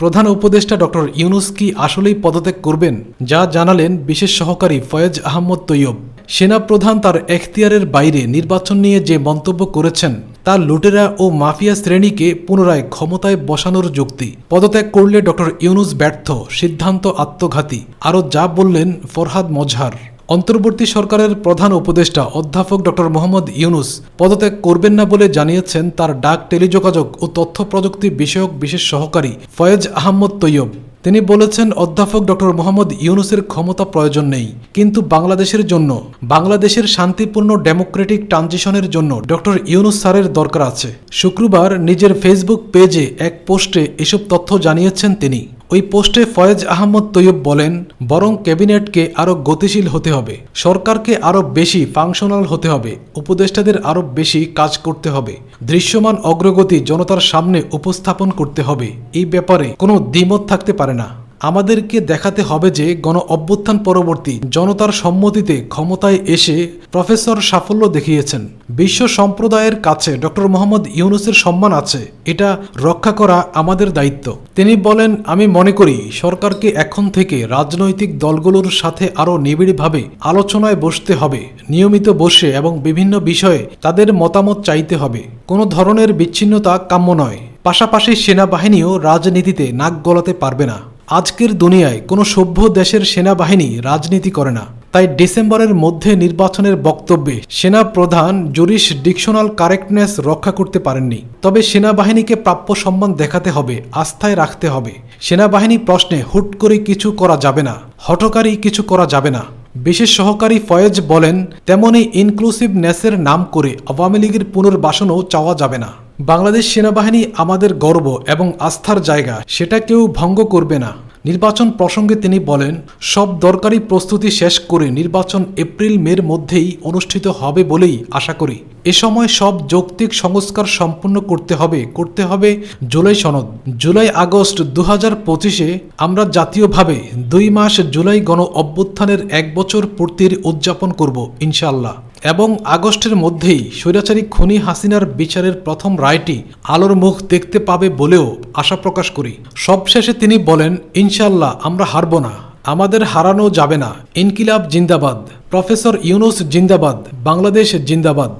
প্রধান উপদেষ্টা ডক্টর ইউনুস কি আসলেই পদত্যাগ করবেন? যা জানালেন বিশেষ সহকারী ফয়েজ আহমদ তৈয়ব। সেনাপ্রধান তার এখতিয়ারের বাইরে নির্বাচন নিয়ে যে মন্তব্য করেছেন, তা লুটেরা ও মাফিয়া শ্রেণীকে পুনরায় ক্ষমতায় বসানোর যুক্তি। পদত্যাগ করলে ডক্টর ইউনুস ব্যর্থ, সিদ্ধান্ত আত্মঘাতী। আরও যা বললেন ফরহাদ মজহার। অন্তর্বর্তী সরকারের প্রধান উপদেষ্টা অধ্যাপক ড মোহাম্মদ ইউনুস পদত্যাগ করবেন না বলে জানিয়েছেন তার ডাক টেলিযোগাযোগ ও তথ্য প্রযুক্তি বিষয়ক বিশেষ সহকারী ফয়েজ আহমদ তৈয়ব। তিনি বলেছেন, অধ্যাপক ডক্টর মোহাম্মদ ইউনুসের ক্ষমতা প্রয়োজন নেই। কিন্তু বাংলাদেশের জন্য, বাংলাদেশের শান্তিপূর্ণ ডেমোক্রেটিক ট্রানজিশনের জন্য ডক্টর ইউনুস স্যারের দরকার আছে। শুক্রবার নিজের ফেসবুক পেজে এক পোস্টে এসব তথ্য জানিয়েছেন তিনি। ওই পোস্টে ফয়েজ আহমদ তৈয়ব বলেন, বরং ক্যাবিনেটকে আরও গতিশীল হতে হবে, সরকারকে আরও বেশি ফাংশনাল হতে হবে, উপদেষ্টাদের আরও বেশি কাজ করতে হবে, দৃশ্যমান অগ্রগতি জনতার সামনে উপস্থাপন করতে হবে। এই ব্যাপারে কোনো দ্বিমত থাকতে পারে না। আমাদেরকে দেখাতে হবে যে গণ অভ্যুত্থান পরবর্তী জনতার সম্মতিতে ক্ষমতায় এসে প্রফেসর সাফল্য দেখিয়েছেন। বিশ্ব সম্প্রদায়ের কাছে ডক্টর মোহাম্মদ ইউনুসের সম্মান আছে, এটা রক্ষা করা আমাদের দায়িত্ব। তিনি বলেন, আমি মনে করি সরকারকে এখন থেকে রাজনৈতিক দলগুলোর সাথে আরও নিবিড়ভাবে আলোচনায় বসতে হবে, নিয়মিত বসে এবং বিভিন্ন বিষয়ে তাদের মতামত চাইতে হবে। কোনো ধরনের বিচ্ছিন্নতা কাম্য নয়। পাশাপাশি সেনাবাহিনীও রাজনীতিতে নাক গলাতে পারবে না। আজকের দুনিয়ায় কোনো সভ্য দেশের সেনাবাহিনী রাজনীতি করে না। তাই ডিসেম্বরের মধ্যে নির্বাচনের বক্তব্যে সেনা প্রধান জুরিস ডিকশনাল কারেক্টনেস রক্ষা করতে পারেননি। তবে সেনাবাহিনীকে প্রাপ্য সম্মান দেখাতে হবে, আস্থায় রাখতে হবে। সেনাবাহিনী প্রশ্নে হুট করে কিছু করা যাবে না, হঠকারী কিছু করা যাবে না। বিশেষ সহকারী ফয়েজ বলেন, তেমনি ইনক্লুসিভনেসের নাম করে আওয়ামী লীগের পুনর্বাসনও চাওয়া যাবে না। বাংলাদেশ সেনাবাহিনী আমাদের গর্ব এবং আস্থার জায়গা, সেটা কেউ ভঙ্গ করবে না। নির্বাচন প্রসঙ্গে তিনি বলেন, সব দরকারি প্রস্তুতি শেষ করে নির্বাচন এপ্রিল, মের মধ্যেই অনুষ্ঠিত হবে বলেই আশা করি। এ সময় সব যৌক্তিক সংস্কার সম্পূর্ণ করতে হবে করতে হবে জুলাই সনদ। জুলাই আগস্ট দু হাজার পঁচিশে আমরা জাতীয়ভাবে দুই মাস জুলাই গণ অভ্যুত্থানের এক বছর পূর্তির উদযাপন করব ইনশাল্লাহ এবং আগস্টের মধ্যেই স্বৈরাচারী খনি হাসিনার বিচারের প্রথম রায়টি আলোর মুখ দেখতে পাবে বলেও আশা প্রকাশ করি। সবশেষে তিনি বলেন ইনশাল্লাহ আমরা হারব না। আমাদের হারানো যাবে না। ইনকিলাব জিন্দাবাদ। প্রফেসর ইউনুস জিন্দাবাদ। বাংলাদেশ জিন্দাবাদ।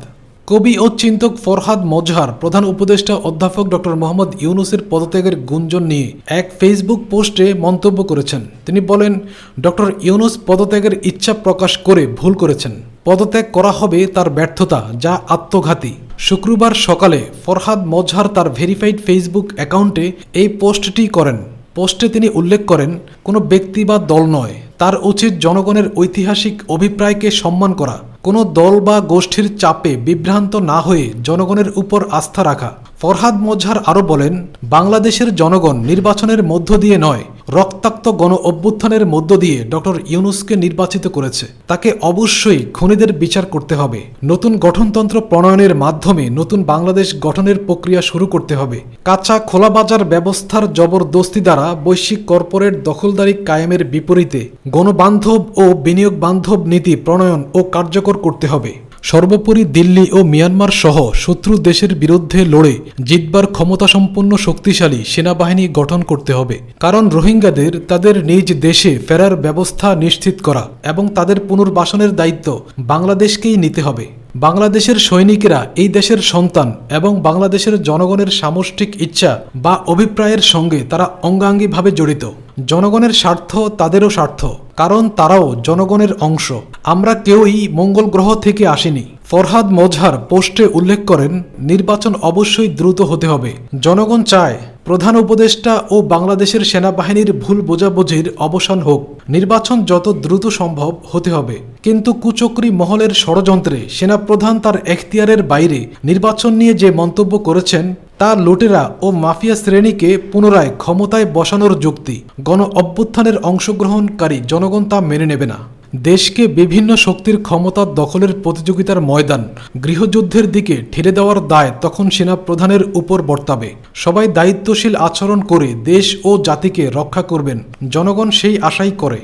কবি ও চিন্তক ফরহাদ মজহার, প্রধান উপদেষ্টা অধ্যাপক ডক্টর মোহাম্মদ ইউনুসের পদত্যাগের গুঞ্জন নিয়ে এক ফেসবুক পোস্টে মন্তব্য করেছেন। তিনি বলেন ডক্টর ইউনুস পদত্যাগের ইচ্ছা প্রকাশ করে ভুল করেছেন। পদত্যাগ করা হবে তার ব্যর্থতা, যা আত্মঘাতী। শুক্রবার সকালে ফরহাদ মজহার তার ভেরিফাইড ফেসবুক অ্যাকাউন্টে এই পোস্টটি করেন। পোস্টে তিনি উল্লেখ করেন, কোনো ব্যক্তি বা দল নয়, তার উচিত জনগণের ঐতিহাসিক অভিপ্রায়কে সম্মান করা। কোনো দল বা গোষ্ঠীর চাপে বিভ্রান্ত না হয়ে জনগণের উপর আস্থা রাখা। ফরহাদ মজহার আরও বলেন, বাংলাদেশের জনগণ নির্বাচনের মধ্য দিয়ে নয় রক্তাক্ত গণ অভ্যুত্থানের মধ্য দিয়ে ডক্টর ইউনুসকে নির্বাচিত করেছে। তাকে অবশ্যই খুনিদের বিচার করতে হবে। নতুন গঠনতন্ত্র প্রণয়নের মাধ্যমে নতুন বাংলাদেশ গঠনের প্রক্রিয়া শুরু করতে হবে। কাঁচা খোলা বাজার ব্যবস্থার জবরদস্তি দ্বারা বৈশ্বিক কর্পোরেট দখলদারি কায়েমের বিপরীতে গণবান্ধব ও বিনিয়োগ বান্ধব নীতি প্রণয়ন ও কার্যকর করতে হবে। সর্বোপরি দিল্লি ও মিয়ানমার সহ শত্রু দেশের বিরুদ্ধে লড়ে জিতবার ক্ষমতাসম্পন্ন শক্তিশালী সেনাবাহিনী গঠন করতে হবে। কারণ রোহিঙ্গাদের তাদের নিজ দেশে ফেরার ব্যবস্থা নিশ্চিত করা এবং তাদের পুনর্বাসনের দায়িত্ব বাংলাদেশকেই নিতে হবে। বাংলাদেশের সৈনিকেরা এই দেশের সন্তান এবং বাংলাদেশের জনগণের সামষ্টিক ইচ্ছা বা অভিপ্রায়ের সঙ্গে তারা অঙ্গাঙ্গিভাবে জড়িত। জনগণের স্বার্থ তাদেরও স্বার্থ, কারণ তারাও জনগণের অংশ। আমরা কেউই মঙ্গল গ্রহ থেকে আসিনি। ফরহাদ মজহার পোস্টে উল্লেখ করেন, নির্বাচন অবশ্যই দ্রুত হতে হবে। জনগণ চায় প্রধান উপদেষ্টা ও বাংলাদেশের সেনাবাহিনীর ভুল বোঝাবুঝির অবসান হোক। নির্বাচন যত দ্রুত সম্ভব হতে হবে। কিন্তু কুচক্রী মহলের ষড়যন্ত্রে সেনাপ্রধান তার এখতিয়ারের বাইরে নির্বাচন নিয়ে যে মন্তব্য করেছেন, তা লুটেরা ও মাফিয়া শ্রেণীকে পুনরায় ক্ষমতায় বসানোর যুক্তি। গণ অভ্যুত্থানের অংশগ্রহণকারী জনগণ তা মেনে নেবে না। দেশকে বিভিন্ন শক্তির ক্ষমতা দখলের প্রতিযোগিতার ময়দান, গৃহযুদ্ধের দিকে ঠেলে দেওয়ার দায় তখন সেনা প্রধানের উপর বর্তাবে। সবাই দায়িত্বশীল আচরণ করে দেশ ও জাতিকে রক্ষা করবেন, জনগণ সেই আশাই করে।